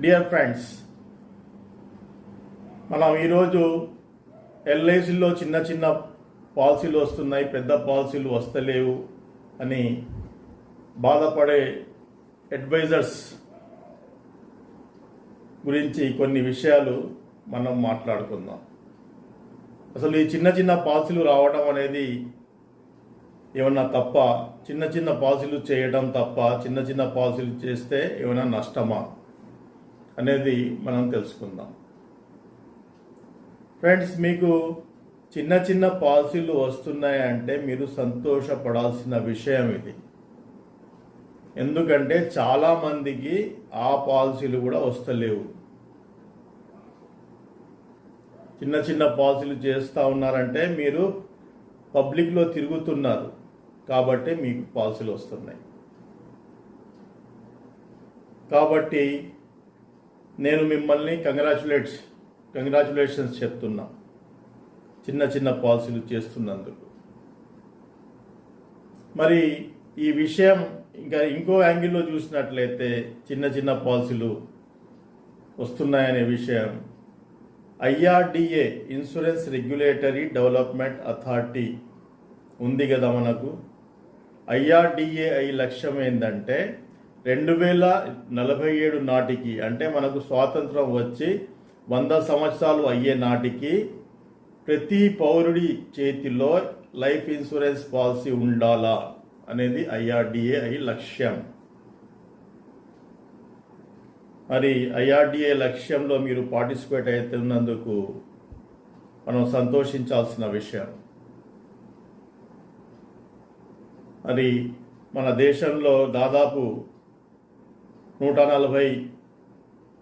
Dear friends మనం ఈరోజు ఎల్ఐసిలో చిన్న చిన్న పాలసీలు వస్తున్నాయి పెద్ద పాలసీలు వస్తలేవు అని బాధపడే అడ్వైజర్స్ గురించి కొన్ని విషయాలు మనం మాట్లాడుకుందాం. అసలు ఈ చిన్న చిన్న పాలసీలు రావడం అనేది ఏమన్నా తప్ప చిన్న చిన్న పాలసీలు చేయడం తప్ప చిన్న చిన్న పాలసీలు చేస్తే ఏమైనా నష్టమా అనేది మనం తెలుసుకుందాం. ఫ్రెండ్స్ మీకు చిన్న చిన్న పాలసీలు వస్తున్నాయంటే మీరు సంతోషపడాల్సిన విషయం ఇది. ఎందుకంటే చాలామందికి ఆ పాలసీలు కూడా వస్తలేవు. చిన్న చిన్న పాలసీలు చేస్తూ ఉన్నారంటే మీరు పబ్లిక్లో తిరుగుతున్నారు. కాబట్టి మీకు పాలసీలు వస్తున్నాయి. కాబట్టి నేను మిమ్మల్ని కంగ్రాచులేట్స్ కంగ్రాచులేషన్స్ చెప్తున్నా. చిన్న చిన్న పాలసీలు చేస్తున్నందుకు. మరి ఈ విషయం ఇంకా ఇంకో యాంగిల్లో చూసినట్లయితే చిన్న చిన్న పాలసీలు వస్తున్నాయనే విషయం IRDA insurance regulatory development authority ఉంది కదా మనకు? ఐఆర్డిఏఐ లక్ష్యం ఏంటంటే రెండు వేల నలభై ఏడు నాటికి అంటే మనకు స్వాతంత్రం వచ్చి వంద సంవత్సరాలు అయ్యే నాటికి ప్రతి పౌరుడి చేతిలో లైఫ్ ఇన్సూరెన్స్ పాలసీ ఉండాలా అనేది ఐఆర్డిఏఐ లక్ష్యం. మరి ఐఆర్డిఏ లక్ష్యంలో మీరు పార్టిసిపేట్ అవుతున్నందుకు మనం సంతోషించాల్సిన విషయం. మరి మన దేశంలో దాదాపు నూట నలభై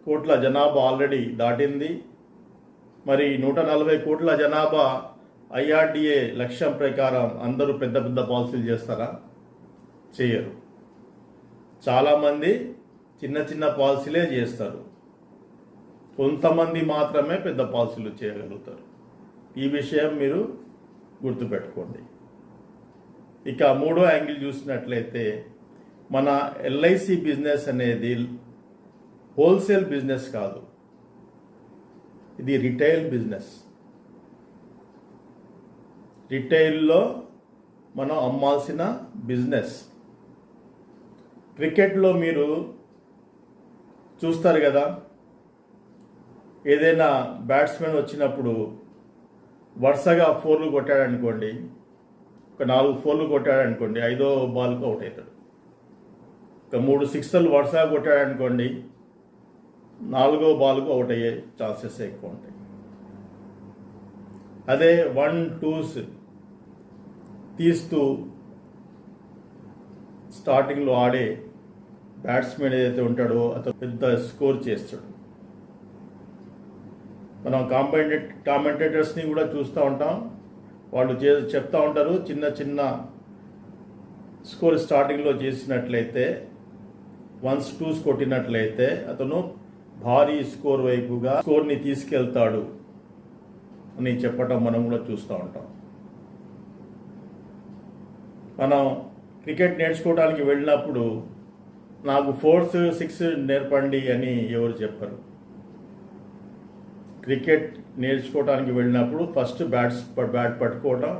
కోట్ల జనాభా ఆల్రెడీ దాటింది. మరి నూట నలభై కోట్ల జనాభా ఐఆర్డిఏ లక్ష్యం ప్రకారం అందరూ పెద్ద పెద్ద పాలసీలు చేస్తారా? చేయరు. చాలామంది చిన్న చిన్న పాలసీలే చేస్తారు. కొంతమంది మాత్రమే పెద్ద పాలసీలు చేయగలుగుతారు. ఈ విషయం మీరు గుర్తుపెట్టుకోండి. ఇక మూడో యాంగిల్ చూసినట్లయితే మన ఎల్ఐసి బిజినెస్ అనేది హోల్సేల్ బిజినెస్ కాదు. ఇది రిటైల్ బిజినెస్. రిటైల్లో మనం అమ్మాల్సిన బిజినెస్. క్రికెట్లో మీరు చూస్తారు కదా ఏదైనా బ్యాట్స్మెన్ వచ్చినప్పుడు వరుసగా ఫోర్లు కొట్టాడనుకోండి ఒక నాలుగు ఫోర్లు కొట్టాడనుకోండి ఐదో బాల్కు అవుట్ అవుతాడు. ఒక మూడు సిక్స్లు వరుసగా కొట్టాడనుకోండి నాలుగో బాల్కు అవుట్ అయ్యే ఛాన్సెస్ ఎక్కువ ఉంటాయి. అదే వన్ టూస్ తీస్తూ స్టార్టింగ్లో ఆడే బ్యాట్స్మెన్ ఏదైతే ఉంటాడో అతను పెద్ద స్కోర్ చేస్తాడు. మనం కాంపెంటే కామెంటేటర్స్ని కూడా చూస్తూ ఉంటాం. వాళ్ళు చే చెప్తా ఉంటారు. చిన్న చిన్న స్కోర్ స్టార్టింగ్లో చేసినట్లయితే వన్స్ టూస్ కొట్టినట్లయితే అతను భారీ స్కోర్ వైపుగా స్కోర్ని తీసుకెళ్తాడు అని చెప్పటం మనం కూడా చూస్తూ ఉంటాం. మనం క్రికెట్ నేర్చుకోవడానికి వెళ్ళినప్పుడు నాకు ఫోర్త్ సిక్స్ నేర్పండి అని ఎవరు చెప్పరు. క్రికెట్ నేర్చుకోవడానికి వెళ్ళినప్పుడు ఫస్ట్ బ్యాట్స్ బ్యాట్ పట్టుకోవటం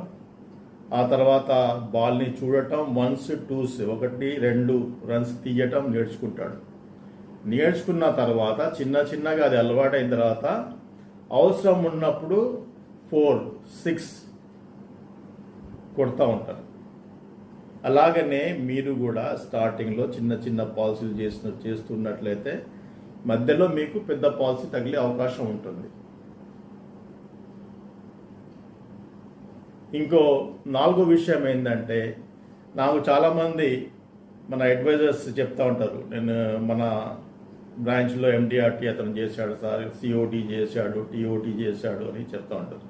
ఆ తర్వాత బాల్ని చూడటం వన్స్ టూస్ ఒకటి రెండు రన్స్ తీయటం నేర్చుకుంటాడు. నేర్చుకున్న తర్వాత చిన్న చిన్నగా అది అలవాటైన తర్వాత అవసరం ఉన్నప్పుడు ఫోర్ సిక్స్ కొడతా ఉంటారు. అలాగనే మీరు కూడా స్టార్టింగ్లో చిన్న చిన్న పాలసీలు చేసిన చేస్తున్నట్లయితే మధ్యలో మీకు పెద్ద పాలసీ తగిలే అవకాశం ఉంటుంది. ఇంకో నాలుగో విషయం ఏంటంటే నాకు చాలామంది మన అడ్వైజర్స్ చెప్తా ఉంటారు. నేను మన బ్రాంచ్లో ఎండిఆర్టీ అతను చేశాడు సార్ సిఓటీ చేశాడు టీఓటీ చేశాడు అని చెప్తా ఉంటారు.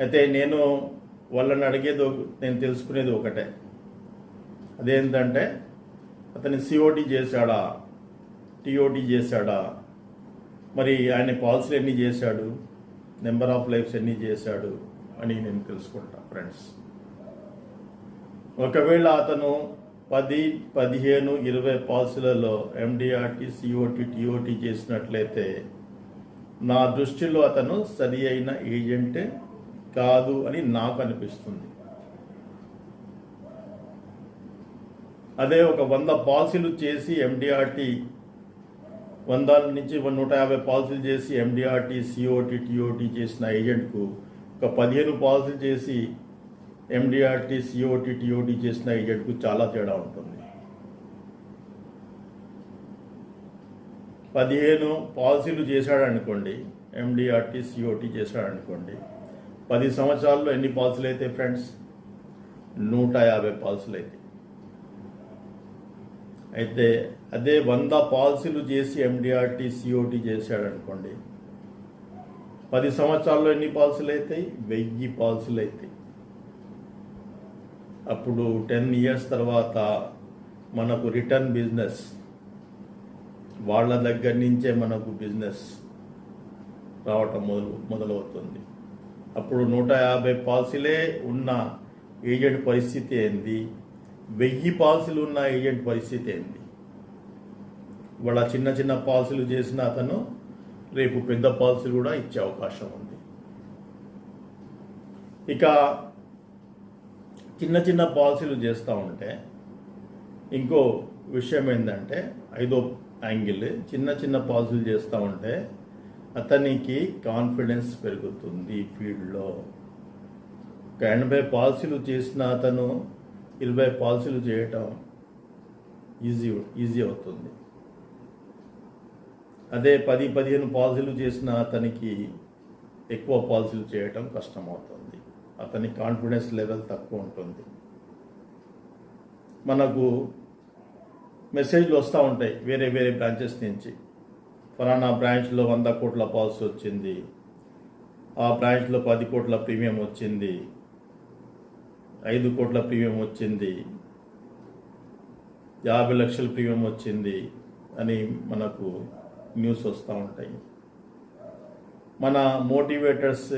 అయితే నేను వాళ్ళని అడిగేది నేను తెలుసుకునేది ఒకటే. అదేంటంటే అతని సిఓటీ చేశాడా? టీఓటీ చేశాడా? మరి ఆయన పాలసీలు ఎన్ని చేశాడు? నెంబర్ ఆఫ్ లైఫ్స్ ఎన్ని చేశాడు? అని నేను తెలుసుకుంటా ఫ్రెండ్స్. ఒకవేళ అతను పది పదిహేను ఇరవై పాలసీలలో ఎండిఆర్టీ సిఓటీ టీఓటీ చేసినట్లయితే నా దృష్టిలో అతను సరి అయిన ఏజెంటే కాదు అని నాకు అనిపిస్తుంది. అదే ఒక వంద పాలసీలు చేసి ఎండిఆర్టీ వందల నుంచి నూట యాభై పాలసీలు చేసి ఎండిఆర్టీ సిఓటి టిఓటి చేసిన ఏజెంట్కు ఒక పదిహేను పాలసీలు చేసి ఎండిఆర్టీ సిఓటి టిఓటి చేసిన ఏజెంట్కు చాలా తేడా ఉంటుంది. పదిహేను పాలసీలు చేశాడనుకోండి ఎండిఆర్టీ సిఓటి చేశాడనుకోండి పది సంవత్సరాల్లో ఎన్ని పాలసీలు అయితే ఫ్రెండ్స్? నూట యాభై పాలసీలు అయితే. అయితే అదే వంద పాలసీలు చేసి ఎండిఆర్టీ సిఓటి చేశాడనుకోండి పది సంవత్సరాల్లో ఎన్ని పాలసీలు అవుతాయి? వెయ్యి పాలసీలు అవుతాయి. అప్పుడు టెన్ ఇయర్స్ తర్వాత మనకు రిటర్న్ బిజినెస్ వాళ్ళ దగ్గర నుంచే మనకు బిజినెస్ రావటం మొదలు మొదలవుతుంది. అప్పుడు నూట యాభై పాలసీలే ఉన్న ఏజెంట్ పరిస్థితి ఏంది? వెయ్యి పాలసీలు ఉన్న ఏజెంట్ పరిస్థితి ఏంది? వాళ్ళ చిన్న చిన్న పాలసీలు చేసిన అతను రేపు పెద్ద పాలసీలు కూడా ఇచ్చే అవకాశం ఉంది. ఇక చిన్న చిన్న పాలసీలు చేస్తూ ఉంటే ఇంకో విషయం ఏంటంటే ఐదో యాంగిల్ చిన్న చిన్న పాలసీలు చేస్తూ ఉంటే అతనికి కాన్ఫిడెన్స్ పెరుగుతుంది ఫీల్డ్లో. ఒక ఎనభై పాలసీలు చేసిన అతను ఇరవై పాలసీలు చేయటం ఈజీ ఈజీ అవుతుంది. అదే పది పదిహేను పాలసీలు చేసిన అతనికి ఎక్కువ పాలసీలు చేయటం కష్టమవుతుంది. అతని కాన్ఫిడెన్స్ లెవెల్ తక్కువ ఉంటుంది. మనకు మెసేజ్లు వస్తూ ఉంటాయి వేరే వేరే బ్రాంచెస్ నుంచి. ఫలానా బ్రాంచ్లో వంద కోట్ల పాలసీ వచ్చింది. ఆ బ్రాంచ్లో పది కోట్ల ప్రీమియం వచ్చింది. ఐదు కోట్ల ప్రీమియం వచ్చింది. యాభై లక్షల ప్రీమియం వచ్చింది అని మనకు న్యూస్ వస్తూ ఉంటాయి. మన మోటివేటర్స్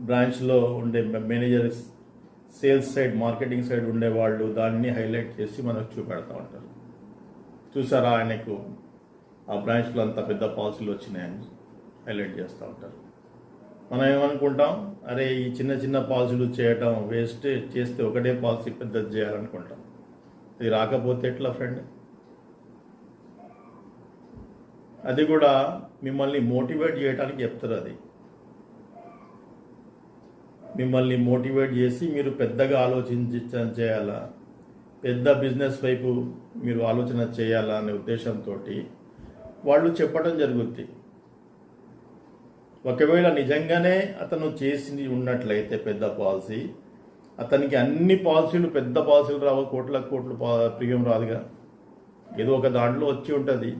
బ్రాంచ్లో ఉండే managers sales side marketing side ఉండే వాళ్ళు దాన్ని హైలైట్ చేసి మనకు చూపెడతా ఉంటారు. చూసారా ఆయనకు? ఆ బ్రాంచ్లో అంత పెద్ద పాలసీలు వచ్చినాయని హైలైట్ చేస్తూ ఉంటారు. మనం ఏమనుకుంటాం అరే ఈ చిన్న చిన్న పాలసీలు చేయటం వేస్ట్ చేస్తే ఒకటే పాలసీ పెద్దది చేయాలనుకుంటాం. ఇది రాకపోతే ఎట్లా ఫ్రెండ్ అది కూడా మిమ్మల్ని మోటివేట్ చేయడానికి చెప్తారు అది. మిమ్మల్ని మోటివేట్ చేసి మీరు పెద్దగా ఆలోచించి చేయాలా? పెద్ద బిజినెస్ వైపు మీరు ఆలోచన చేయాలా అనే ఉద్దేశంతో వాళ్ళు చెప్పడం జరుగుద్ది. ఒకవేళ నిజంగానే అతను చేసి ఉన్నట్లయితే పెద్ద పాలసీ అతనికి అన్ని పాలసీలు పెద్ద పాలసీలు రావు కోట్ల కోట్లు పా- రాదుగా ఏదో ఒక దాంట్లో వచ్చి ఉంటుంది.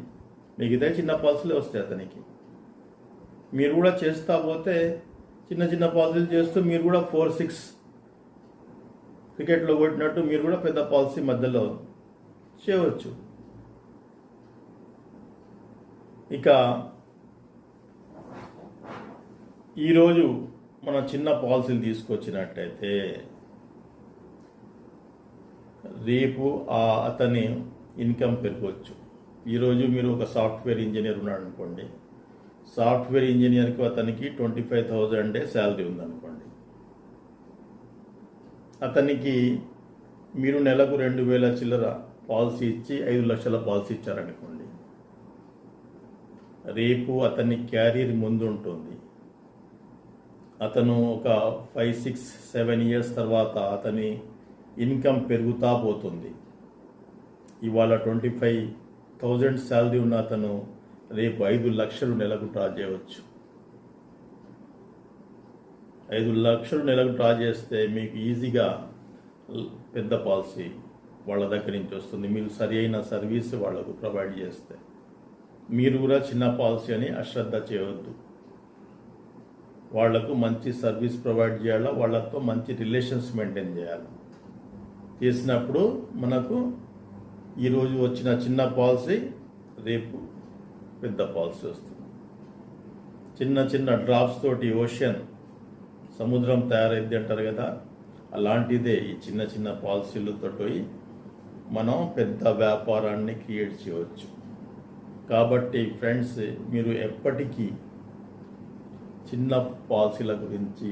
మిగతా చిన్న పాలసీలే వస్తాయి అతనికి. మీరు కూడా చేస్తా పోతే చిన్న చిన్న పాలసీలు చేస్తూ మీరు కూడా ఫోర్ సిక్స్ క్రికెట్లో కొట్టినట్టు మీరు కూడా పెద్ద పాలసీ మధ్యలో చేయవచ్చు. ఇక ఈరోజు మన చిన్న పాలసీలు తీసుకొచ్చినట్టయితే రేపు ఆ అతని ఇన్కమ్ పెరగవచ్చు ఈరోజు మీరు ఒక సాఫ్ట్వేర్ ఇంజనీర్ ఉన్నాడు అనుకోండి సాఫ్ట్వేర్ ఇంజనీర్కి అతనికి ట్వంటీ ఫైవ్ థౌజండే శాలరీ ఉందనుకోండి. అతనికి మీరు నెలకు రెండు వేల చిల్లర పాలసీ ఇచ్చి ఐదు లక్షల పాలసీ ఇచ్చారనుకోండి. రేపు అతని క్యారీర్ ముందు ఉంటుంది అతను ఒక ఫైవ్ సిక్స్ సెవెన్ ఇయర్స్ తర్వాత అతని ఇన్కమ్ పెరుగుతా పోతుంది. ఇవాళ ట్వంటీ ఫైవ్ థౌజండ్ శాలరీ ఉన్న అతను రేపు ఐదు లక్షలు నెలకు డ్రా చేయవచ్చు. ఐదు లక్షలు నెలకు డ్రా చేస్తే మీకు ఈజీగా పెద్ద పాలసీ వాళ్ళ దగ్గర నుంచి వస్తుంది. మీరు సరి అయిన సర్వీస్ వాళ్ళకు ప్రొవైడ్ చేస్తే. మీరు కూడా చిన్న పాలసీ అని అశ్రద్ధ చేయవద్దు. వాళ్ళకు మంచి సర్వీస్ ప్రొవైడ్ చేయాలా? వాళ్ళతో మంచి రిలేషన్స్ మెయింటైన్ చేయాలి? చేసినప్పుడు మనకు ఈరోజు వచ్చిన చిన్న పాలసీ రేపు పెద్ద పాలసీ వస్తుంది. చిన్న చిన్న డ్రాప్స్ తోటి ఓషన్ సముద్రం తయారైంది అంటారు కదా? అలాంటిదే ఈ చిన్న చిన్న పాలసీలతో మనం పెద్ద వ్యాపారాన్ని క్రియేట్ చేయవచ్చు. కాబట్టి ఫ్రెండ్స్ మీరు ఎప్పటికీ చిన్న పాలసీల గురించి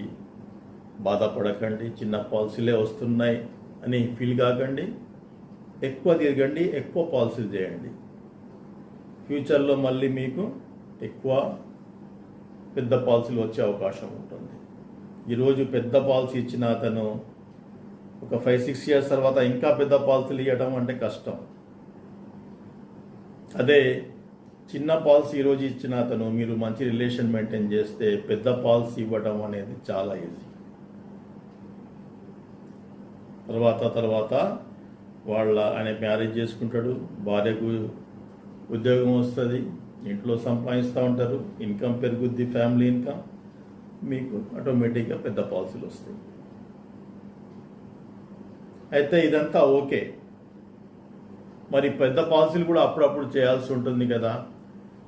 బాధపడకండి చిన్న పాలసీలే వస్తున్నాయి అని ఫీల్ కాకండి ఎక్కువ తిరగండి ఎక్కువ పాలసీలు చేయండి. ఫ్యూచర్లో మళ్ళీ మీకు ఎక్కువ పెద్ద పాలసీలు వచ్చే అవకాశం ఉంటుంది. ఈరోజు పెద్ద పాలసీ ఇచ్చిన అతను ఒక ఫైవ్ సిక్స్ ఇయర్స్ తర్వాత ఇంకా పెద్ద పాలసీలు ఇవ్వడం అంటే కష్టం. అదే చిన్న పాలసీ ఈరోజు ఇచ్చిన అతను మీరు మంచి రిలేషన్ మెయింటైన్ చేస్తే పెద్ద పాలసీ ఇవ్వడం అనేది చాలా ఈజీ. తర్వాత తర్వాత వాళ్ళ ఆయన మ్యారేజ్ చేసుకుంటాడు భార్యకు ఉద్యోగం వస్తుంది ఇంట్లో సంపాదిస్తూ ఉంటారు ఇన్కమ్ పెరుగుద్ది ఫ్యామిలీ ఇన్కమ్ మీకు ఆటోమేటిక్గా పెద్ద పాలసీలు వస్తాయి. అయితే ఇదంతా ఓకే. మరి పెద్ద పాలసీలు కూడా అప్పుడప్పుడు చేయాల్సి ఉంటుంది కదా.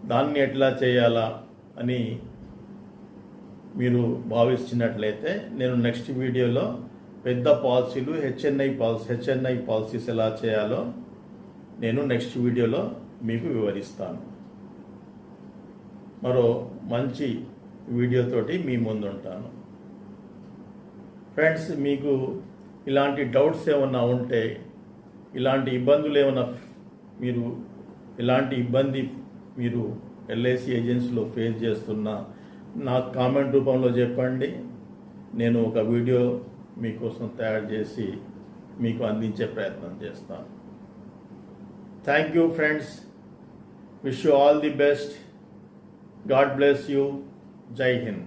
దాన్ని ఎట్లా చేయాలా అని మీరు భావిస్తున్నట్లయితే నేను నెక్స్ట్ వీడియోలో పెద్ద పాలసీలు హెచ్ఎన్ఐ పాలసీ హెచ్ఎన్ఐ పాలసీస్ ఎలా చేయాలో నేను నెక్స్ట్ వీడియోలో మీకు వివరిస్తాను. మరో మంచి వీడియోతోటి మీ ముందు ఉంటాను ఫ్రెండ్స్ మీకు ఇలాంటి డౌట్స్ ఏమన్నా ఉంటే ఇలాంటి ఇబ్బందులు ఏమైనా మీరు ఇలాంటి ఇబ్బంది మీరు ఎల్ఐసి ఏజెన్సీలో ఫేస్ చేస్తున్న నాకు కామెంట్ రూపంలో చెప్పండి. నేను ఒక వీడియో మీకోసం తయారు చేసి మీకు అందించే ప్రయత్నం చేస్తాను. Thank you friends wish you all the best God bless you జై హింద్